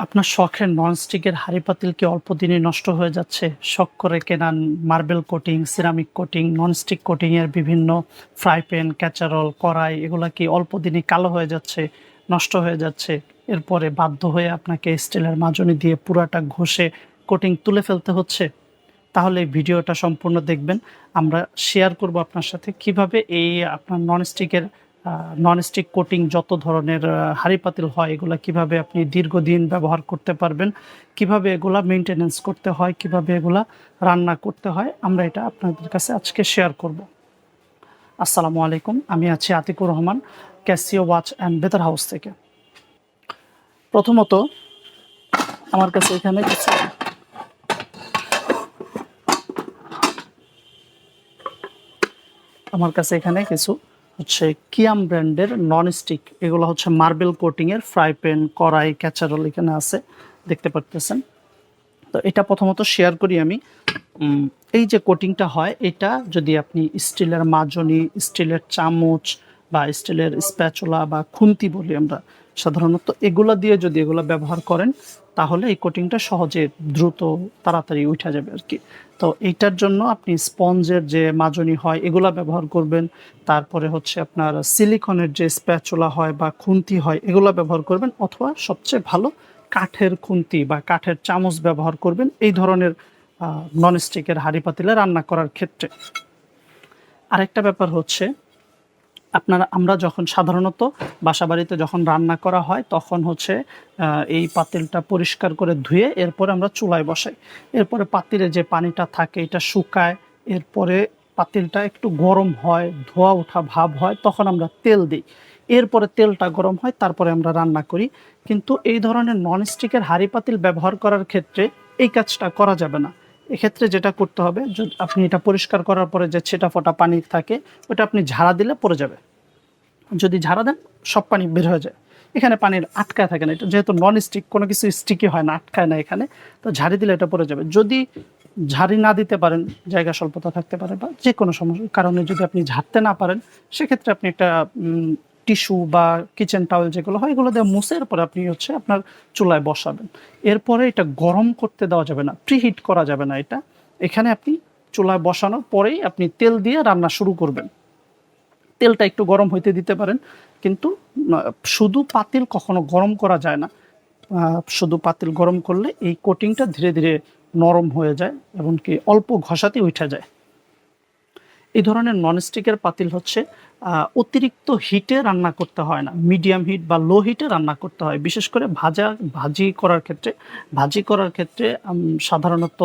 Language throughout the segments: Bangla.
আপনার শখের ননস্টিকের হাঁড়ি পাতিল কি অল্প দিনে নষ্ট হয়ে যাচ্ছে? শখ করে Canaan marble coating ceramic coating nonstick কোটিংয়ের বিভিন্ন ফ্রাই প্যান ক্যাচারল কড়াই, এগুলা কি অল্প দিনে কালো হয়ে যাচ্ছে, নষ্ট হয়ে যাচ্ছে? এরপরে বাধ্য হয়ে আপনাকে স্টিলের মাজনি দিয়ে পুরাটা ঘষে কোটিং তুলে ফেলতে হচ্ছে? তাহলে এই ভিডিওটা সম্পূর্ণ দেখবেন। আমরা শেয়ার করব আপনার সাথে কীভাবে এই আপনার ননস্টিকের ননস্টিক কোটিং যত ধরনের হাঁড়ি পাতিল হয়, এগুলা কীভাবে আপনি দীর্ঘদিন ব্যবহার করতে পারবেন, কীভাবে এগুলা মেনটেনেন্স করতে হয়, কীভাবে এগুলা রান্না করতে হয়, আমরা এটা আপনাদের কাছে আজকে শেয়ার করব। আসসালামু আলাইকুম, আমি আছি Atikur Rahman Casio watch and বেতার হাউস থেকে। প্রথমত, আমার কাছে এখানে কিছু আমার কাছে এখানে কিছু হচ্ছে কিয়াম ব্র্যান্ডের নন স্টিক এগুলো হচ্ছে মার্বেল কোটিং এর ফ্রাই প্যান, কড়াই, ক্যাচারল এখানে আছে, দেখতে পারতেছেন। তো এটা প্রথমত শেয়ার করি আমি। এই যে কোটিংটা হয়, এটা যদি আপনি স্টিলের মাজনি, স্টিলের চামচ বা স্টিলের স্প্যাচুলা বা খুন্তি বলি আমরা সাধারণত এগুলা দিয়ে যদি এগুলো ব্যবহার করেন, তাহলে এই কোটিংটা সহজে দ্রুত তাড়াতাড়ি উঠা যাবে আর কি। তো এইটার জন্য আপনি স্পঞ্জের যে মাজনি হয়, এগুলা ব্যবহার করবেন। তারপরে হচ্ছে আপনার সিলিকনের যে স্প্যাচুলা হয় বা খুন্তি হয়, এগুলা ব্যবহার করবেন। অথবা সবচেয়ে ভালো, কাঠের খুন্তি বা কাঠের চামচ ব্যবহার করবেন এই ধরনের ননস্টিকের হাঁড়ি পাতিলে রান্না করার ক্ষেত্রে। আরেকটা ব্যাপার হচ্ছে আপনারা, আমরা যখন সাধারণত বাসাবাড়িতে যখন রান্না করা হয়, তখন হচ্ছে এই পাতিলটা পরিষ্কার করে ধুয়ে এরপরে আমরা চুলায় বসাই। এরপরে পাতিলে যে পানিটা থাকে, এটা শুকায়, এরপরে পাতিলটা একটু গরম হয়, ধোয়া ওঠা ভাব হয়, তখন আমরা তেল দিই। এরপরে তেলটা গরম হয়, তারপরে আমরা রান্না করি। কিন্তু এই ধরনের ননস্টিকের হাঁড়ি পাতিল ব্যবহার করার ক্ষেত্রে এই কাজটা করা যাবে না। এক্ষেত্রে যেটা করতে হবে আপনি এটা পরিষ্কার করার পরে যে ছেটা ফোটা পানি থাকে, ওটা আপনি ঝাড়া দিলে পড়ে যাবে। যদি ঝাড়া দেন, সব পানি বের হয়ে যায়। এখানে পানির আটকায় থাকে না, এটা যেহেতু নন স্টিক কোনো কিছু স্টিকি হয় না, আটকায় না এখানে, তো ঝাড়ি দিলে এটা পড়ে যাবে। যদি ঝাড়ি না দিতে পারেন, জায়গা স্বল্পতা থাকতে পারে বা যে কোনো সমস্যার কারণে যদি আপনি ঝাড়তে না পারেন, সেক্ষেত্রে আপনি একটা টিস্যু বা কিচেন টাওয়েল যেগুলো হয়, এগুলো দিয়ে মুছে এরপরে আপনি হচ্ছে আপনার চুলায় বসাবেন। এরপরে এটা গরম করতে দেওয়া যাবে না, প্রিহিট করা যাবে না এটা। এখানে আপনি চুলায় বসানোর পরেই আপনি তেল দিয়ে রান্না শুরু করবেন। তেলটা একটু গরম হইতে দিতে পারেন, কিন্তু শুধু পাতিল কখনো গরম করা যায় না। শুধু পাতিল গরম করলে এই কোটিংটা ধীরে ধীরে নরম হয়ে যায় এমনকি অল্প ঘষাতে উঠে যায়। এই ধরনের ননস্টিকের পাতিল হচ্ছে অতিরিক্ত হিটে রান্না করতে হয় না মিডিয়াম হিট বা লো হিটে রান্না করতে হয়। বিশেষ করে ভাজা, ভাজি করার ক্ষেত্রে, ভাজি করার ক্ষেত্রে সাধারণত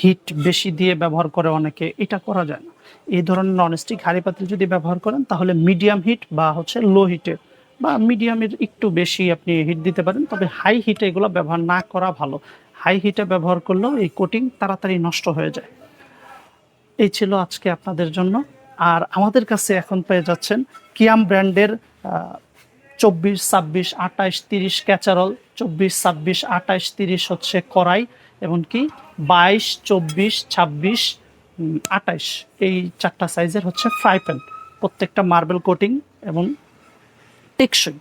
হিট বেশি দিয়ে ব্যবহার করে অনেকে, এটা করা যায় না। এই ধরনের ননস্টিক হাঁড়ি পাতিল যদি ব্যবহার করেন, তাহলে মিডিয়াম হিট বা হচ্ছে লো হিটে বা মিডিয়ামের একটু বেশি আপনি হিট দিতে পারেন, তবে হাই হিটে এগুলো ব্যবহার না করা ভালো। হাই হিটে ব্যবহার করলেও এই কোটিং তাড়াতাড়ি নষ্ট হয়ে যায়। এই ছিল আজকে আপনাদের জন্য। আর আমাদের কাছে এখন পেয়ে যাচ্ছেন কিয়াম ব্র্যান্ডের চব্বিশ, ছাব্বিশ আঠাইশ তিরিশ ক্যাচারল, চব্বিশ, ছাব্বিশ আঠাইশ তিরিশ হচ্ছে কড়াই এমনকি বাইশ, চব্বিশ, ছাব্বিশ আঠাইশ এই চারটা সাইজের হচ্ছে ফ্রাই প্যান, প্রত্যেকটা মার্বেল কোটিং এবং টেকসই।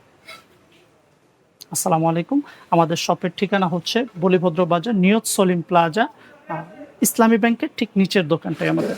আসসালামু আলাইকুম। আমাদের শপের ঠিকানা হচ্ছে বলিভদ্র বাজার নিয়ত সলিম প্লাজা ইসলামী ব্যাংকের ঠিক নিচের দোকানটাই আমাদের।